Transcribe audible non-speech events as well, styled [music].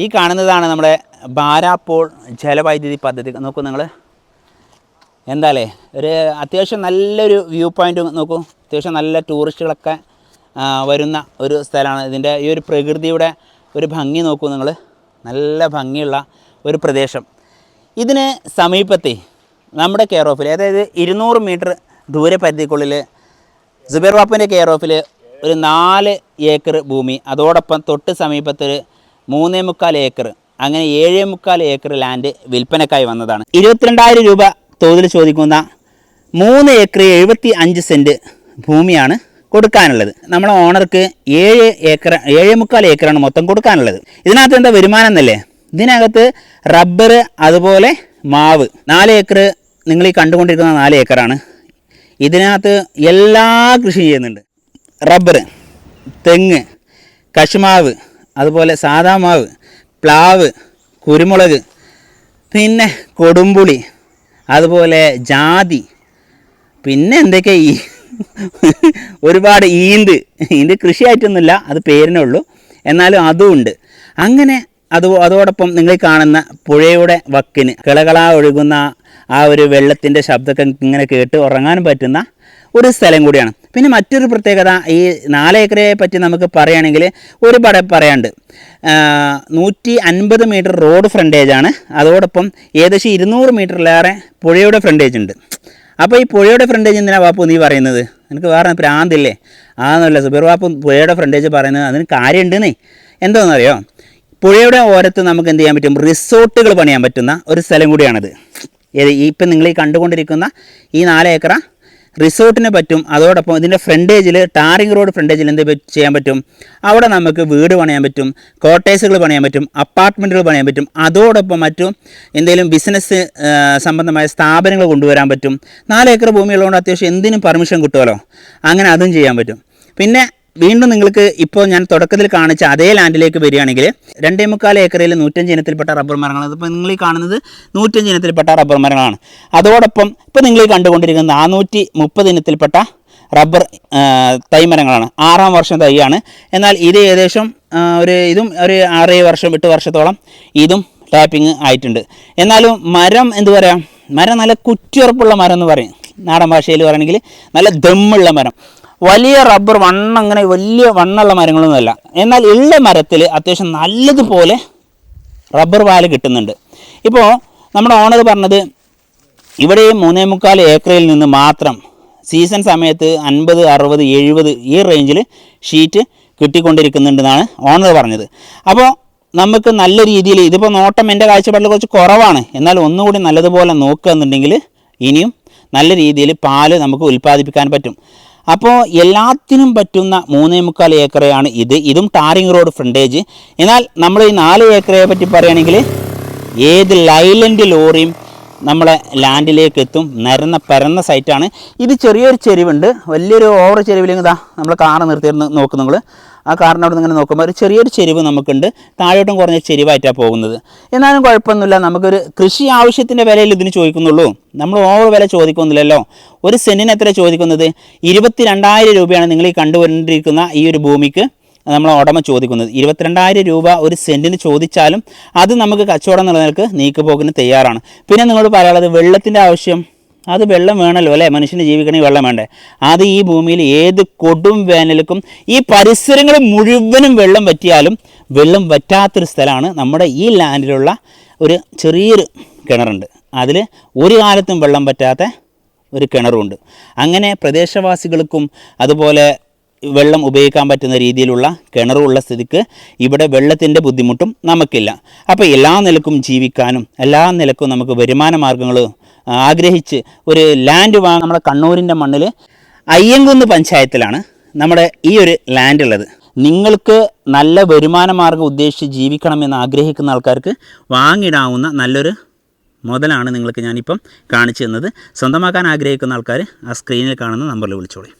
ഈ കാണുന്നതാണ് നമ്മുടെ ബാരാപ്പോൾ ജലവൈദ്യുതി പദ്ധതി. നോക്കൂ നിങ്ങൾ എന്താല്ലേ ഒരു അത്യാവശ്യം നല്ലൊരു വ്യൂ പോയിന്റ് നോക്കൂ. അത്യാവശ്യം നല്ല ടൂറിസ്റ്റുകളൊക്കെ വരുന്ന ഒരു സ്ഥലമാണ്. ഇതിന്റെ ഈ ഒരു പ്രകൃതിയുടെ ഒരു ഭംഗി നോക്കൂ നിങ്ങൾ നല്ല ഭംഗിയുള്ള ഒരു പ്രദേശം. ഇതിന് സമീപത്തെ നമ്മുടെ കെയർ ഓഫിൽ അതായത് ഇരുന്നൂറ് മീറ്റർ ദൂരപരിധിക്കുള്ളിൽ ജുബേർ ബാപ്പുവിന്റെ കെയർ ഓഫിൽ ഒരു നാല് ഏക്കർ ഭൂമി. അതോടൊപ്പം തൊട്ട് സമീപത്തൊരു മൂന്നേ മുക്കാൽ ഏക്കർ അങ്ങനെ ഏഴേ മുക്കാൽ ഏക്കർ ലാൻഡ് വിൽപ്പനക്കായി വന്നതാണ്. ഇരുപത്തിരണ്ടായിരം രൂപ തോതിൽ ചോദിക്കുന്ന മൂന്ന് ഏക്കർ എഴുപത്തി അഞ്ച് സെന്റ് ഭൂമിയാണ് കൊടുക്കാനുള്ളത്. നമ്മുടെ ഓണർക്ക് ഏഴ് ഏക്കർ ഏഴേ മുക്കാൽ ഏക്കറാണ് മൊത്തം കൊടുക്കാനുള്ളത്. ഇതിനകത്ത് എന്താ വരുമാനം എന്നല്ലേ? ഇതിനകത്ത് റബ്ബർ അതുപോലെ മാവ്. നാല് ഏക്കർ നിങ്ങൾ ഈ കണ്ടുകൊണ്ടിരിക്കുന്ന നാല് ഏക്കറാണ്. ഇതിനകത്ത് എല്ലാ കൃഷിയും ചെയ്യുന്നുണ്ട്. റബ്ബർ തെങ്ങ് കശുമാവ് അതുപോലെ സാധാ മാവ് പ്ലാവ് കുരുമുളക് പിന്നെ കൊടുമ്പുളി അതുപോലെ ജാതി പിന്നെ എന്തൊക്കെ ഈ [laughs] ഒരുപാട് ഈന്ത്. ഈന്ത് കൃഷിയായിട്ടൊന്നുമില്ല അത് പേരിനേ ഉള്ളൂ. എന്നാലും അതും ഉണ്ട്. അങ്ങനെ അത് അതോടൊപ്പം നിങ്ങൾ കാണുന്ന പുഴയുടെ വക്കിന് കിളകളാ ഒഴുകുന്ന ആ ഒരു വെള്ളത്തിന്റെ ശബ്ദമൊക്കെ ഇങ്ങനെ കേട്ട് ഉറങ്ങാനും പറ്റുന്ന ഒരു സ്ഥലം കൂടിയാണ്. പിന്നെ മറ്റൊരു പ്രത്യേകത ഈ നാല് ഏക്കറെ പറ്റി നമുക്ക് പറയുകയാണെങ്കിൽ ഒരുപാട് പറയാണ്ട് നൂറ്റി അൻപത് മീറ്റർ റോഡ് ഫ്രണ്ടേജ് ആണ്. അതോടൊപ്പം ഏകദേശം ഇരുന്നൂറ് മീറ്ററിലേറെ പുഴയുടെ ഫ്രണ്ടേജ് ഉണ്ട്. അപ്പോൾ ഈ പുഴയുടെ ഫ്രണ്ടേജ് എന്തിനാ ബാപ്പു നീ പറയുന്നത്? എനിക്ക് വേറെ പ്രാന്തില്ലേ ആന്നല്ല സുബീർ ബാപ്പു പുഴയുടെ ഫ്രണ്ടേജ് പറയുന്നത് അതിന് കാര്യമുണ്ടെന്നേ. എന്തോന്നറിയോ? പുഴയുടെ ഓരത്ത് നമുക്ക് എന്ത് ചെയ്യാൻ പറ്റും? റിസോർട്ടുകൾ പണിയാൻ പറ്റുന്ന ഒരു സ്ഥലം കൂടിയാണിത്. ഇപ്പം നിങ്ങൾ ഈ കണ്ടുകൊണ്ടിരിക്കുന്ന ഈ നാല് ഏക്കറ റിസോർട്ടിന് പറ്റും. അതോടൊപ്പം ഇതിന്റെ ഫ്രണ്ടേജിൽ ടാറിംഗ് റോഡ് ഫ്രണ്ടേജിൽ എന്ത് ചെയ്യാൻ പറ്റും? അവിടെ നമുക്ക് വീട് പണിയാൻ പറ്റും കോട്ടേഴ്സുകൾ പണിയാൻ പറ്റും അപ്പാർട്ട്മെന്റുകൾ പണിയാൻ പറ്റും. അതോടൊപ്പം മറ്റും എന്തെങ്കിലും ബിസിനസ് സംബന്ധമായ സ്ഥാപനങ്ങൾ കൊണ്ടുവരാൻ പറ്റും. നാല് ഏക്കർ ഭൂമിയുള്ളതുകൊണ്ട് അത്യാവശ്യം എന്തിനും പെർമിഷൻ കിട്ടുമല്ലോ. അങ്ങനെ അതും ചെയ്യാൻ പറ്റും. പിന്നെ വീണ്ടും നിങ്ങൾക്ക് ഇപ്പോൾ ഞാൻ തുടക്കത്തിൽ കാണിച്ച അതേ ലാൻഡിലേക്ക് വരികയാണെങ്കിൽ രണ്ടേ മുക്കാൽ ഏക്കറിൽ നൂറ്റഞ്ച് ഇനത്തിൽപ്പെട്ട റബ്ബർ മരങ്ങളാണ്. അതിപ്പോൾ നിങ്ങൾ ഈ കാണുന്നത് നൂറ്റഞ്ച് ഇനത്തിൽപ്പെട്ട റബ്ബർ മരങ്ങളാണ്. അതോടൊപ്പം ഇപ്പോൾ നിങ്ങൾ കണ്ടുകൊണ്ടിരിക്കുന്ന നാനൂറ്റി മുപ്പത് ഇനത്തിൽപ്പെട്ട റബ്ബർ തൈ തൈമരങ്ങളാണ് ആറാം വർഷം തൈയാണ്. എന്നാൽ ഇത് ഏകദേശം ഒരു ഇതും ഒരു ആറേഴ് വർഷം എട്ട് വർഷത്തോളം ഇതും ടാപ്പിംഗ് ആയിട്ടുണ്ട്. എന്നാലും മരം എന്ത് പറയാം? മരം നല്ല കുറ്റിയുറപ്പുള്ള മരം എന്ന് പറയും. നാടൻ ഭാഷയിൽ പറയുകയാണെങ്കിൽ നല്ല ദമ്മുള്ള മരം. വലിയ റബ്ബർ വണ്ണം അങ്ങനെ വലിയ വണ്ണുള്ള മരങ്ങളൊന്നുമല്ല. എന്നാൽ ഉള്ള മരത്തിൽ അത്യാവശ്യം നല്ലതുപോലെ റബ്ബർ പാൽ കിട്ടുന്നുണ്ട്. ഇപ്പോൾ നമ്മുടെ ഓണർ പറഞ്ഞത് ഇവിടെ മൂന്നേ മുക്കാൽ ഏക്കറിൽ നിന്ന് മാത്രം സീസൺ സമയത്ത് അൻപത് അറുപത് എഴുപത് ഈ റേഞ്ചിൽ ഷീറ്റ് കിട്ടിക്കൊണ്ടിരിക്കുന്നുണ്ടെന്നാണ് ഓണർ പറഞ്ഞത്. അപ്പോൾ നമുക്ക് നല്ല രീതിയിൽ ഇതിപ്പോൾ നോട്ടം എന്റെ കാഴ്ചപ്പാടിൽ കുറച്ച് കുറവാണ്. എന്നാൽ ഒന്നുകൂടി നല്ലതുപോലെ നോക്കുക എന്നുണ്ടെങ്കിൽ ഇനിയും നല്ല രീതിയിൽ പാൽ നമുക്ക് ഉൽപ്പാദിപ്പിക്കാൻ പറ്റും. അപ്പോൾ എല്ലാത്തിനും പറ്റുന്ന മൂന്നേ മുക്കാൽ ഏക്കറയാണ് ഇത്. ഇതും ടാറിംഗ് റോഡ് ഫ്രണ്ടേജ്. എന്നാൽ നമ്മൾ ഈ നാല് ഏക്കറയെ പറ്റി പറയുകയാണെങ്കിൽ ഏത് ലൈലൻഡ് ലോറിയും നമ്മളെ ലാൻഡിലേക്ക് എത്തും നിരന്ന പരന്ന സൈറ്റാണ്. ഇത് ചെറിയൊരു ചെരിവുണ്ട്. വലിയൊരു ഓവർ ചെരിവിലേക്ക് ഇതാ നമ്മൾ കാർ നിർത്തിയിരുന്ന് നോക്കും നിങ്ങൾ ആ കാറിനോട് ഇങ്ങനെ നോക്കുമ്പോൾ ഒരു ചെറിയൊരു ചെരിവ് നമുക്കുണ്ട്. താഴോട്ടും കുറഞ്ഞ ചെരിവായിട്ടാണ് പോകുന്നത്. എന്നാലും കുഴപ്പമൊന്നുമില്ല. നമുക്കൊരു കൃഷി ആവശ്യത്തിന്റെ വിലയിൽ ഇതിന് ചോദിക്കുന്നുള്ളൂ. നമ്മൾ ഓവർ വില ചോദിക്കുന്നില്ലല്ലോ. ഒരു സെന്റിന് എത്ര ചോദിക്കുന്നത്? ഇരുപത്തി രണ്ടായിരം രൂപയാണ് നിങ്ങൾ ഈ കണ്ടുകൊണ്ടിരിക്കുന്ന ഈ ഒരു ഭൂമിക്ക്. നമ്മൾ ഉടമ ചോദിക്കുന്നത്. ഇരുപത്തിരണ്ടായിരം രൂപ ഒരു സെന്റിന് ചോദിച്ചാലും അത് നമുക്ക് കച്ചവടം നിലനിൽക്ക് നീക്കുപോക്കിന് തയ്യാറാണ്. പിന്നെ നിങ്ങളോട് പറയാനുള്ളത് വെള്ളത്തിന്റെ ആവശ്യം. അത് വെള്ളം വേണമല്ലോ അല്ലേ? മനുഷ്യന് ജീവിക്കണമെങ്കിൽ വെള്ളം വേണ്ടേ? അത് ഈ ഭൂമിയിൽ ഏത് കൊടും വേനൽക്കും ഈ പരിസരങ്ങൾ മുഴുവനും വെള്ളം വറ്റിയാലും വെള്ളം വറ്റാത്തൊരു സ്ഥലമാണ് നമ്മുടെ ഈ ലാൻഡിലുള്ള ഒരു ചെറിയൊരു കിണറുണ്ട്. അതിൽ ഒരു കാലത്തും വെള്ളം പറ്റാത്ത ഒരു കിണറുണ്ട്. അങ്ങനെ പ്രദേശവാസികൾക്കും അതുപോലെ വെള്ളം ഉപയോഗിക്കാൻ പറ്റുന്ന രീതിയിലുള്ള കിണറുള്ള സ്ഥിതിക്ക് ഇവിടെ വെള്ളത്തിന്റെ ബുദ്ധിമുട്ടും നമുക്കില്ല. അപ്പോൾ എല്ലാ നിലക്കും ജീവിക്കാനും എല്ലാ നിലക്കും നമുക്ക് വരുമാന മാർഗങ്ങൾ ആഗ്രഹിച്ച് ഒരു ലാൻഡ് വാങ്ങ നമ്മുടെ കണ്ണൂരിന്റെ മണ്ണിൽ അയ്യങ്കുന്ന് പഞ്ചായത്തിലാണ് നമ്മുടെ ഈ ഒരു ലാൻഡ് ഉള്ളത്. നിങ്ങൾക്ക് നല്ല വരുമാന മാർഗം ഉദ്ദേശിച്ച് ജീവിക്കണമെന്ന് ആഗ്രഹിക്കുന്ന ആൾക്കാർക്ക് വാങ്ങിടാവുന്ന നല്ലൊരു മുതലാണ് നിങ്ങൾക്ക് ഞാനിപ്പം കാണിച്ചു തന്നത്. സ്വന്തമാക്കാൻ ആഗ്രഹിക്കുന്ന ആൾക്കാർ ആ സ്ക്രീനിൽ കാണുന്ന നമ്പറിൽ വിളിച്ചോളി.